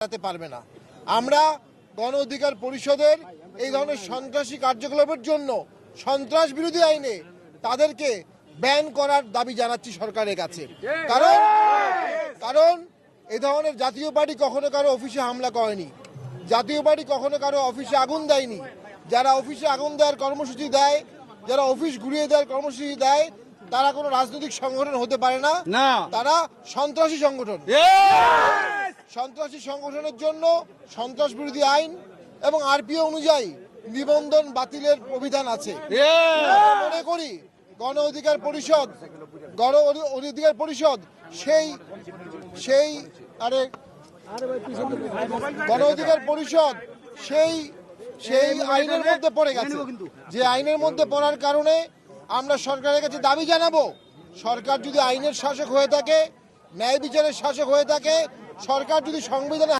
চালাতে পারবে না। আমরা গণ অধিকার পরিষদের এই ধরনের সন্ত্রাসী কার্যকলাপের জন্য সন্ত্রাস বিরোধী আইনে তাদেরকে ব্যান করার দাবি জানাচ্ছি সরকারের কাছে। কারণ কারণ এই ধরনের জাতীয় পার্টি কখনো কারও অফিসে হামলা করেনি। জাতীয় পার্টি কখনো কারও অফিসে আগুন দেয়নি। যারা অফিসে আগুন দেওয়ার কর্মসূচি দেয় যারা অফিস ঘুরিয়ে দেওয়ার কর্মসূচি দেয় তারা কোনো রাজনৈতিক সংগঠন হতে পারে না। তারা সন্ত্রাসী সংগঠন। সন্ত্রাসী সংগঠনের জন্য সন্ত্রাস বিরোধী আইন এবং আরপিও অনুযায়ী নিবন্ধন বাতিলের অভিধান আছে। মনে করি গণ অধিকার পরিষদ গণ অধি- অধিকার পরিষদ সেই সেই আরে গণ অধিকার পরিষদ সেই সেই আইনের মধ্যে পড়ে গেছে। যে আইনের মধ্যে পড়ার কারণে আমরা সরকারের কাছে দাবি জানাব। সরকার যদি আইনের শাসক হয়ে থাকে ন্যায় বিচারের শাসক হয়ে থাকে সরকার যদি সংবিধানে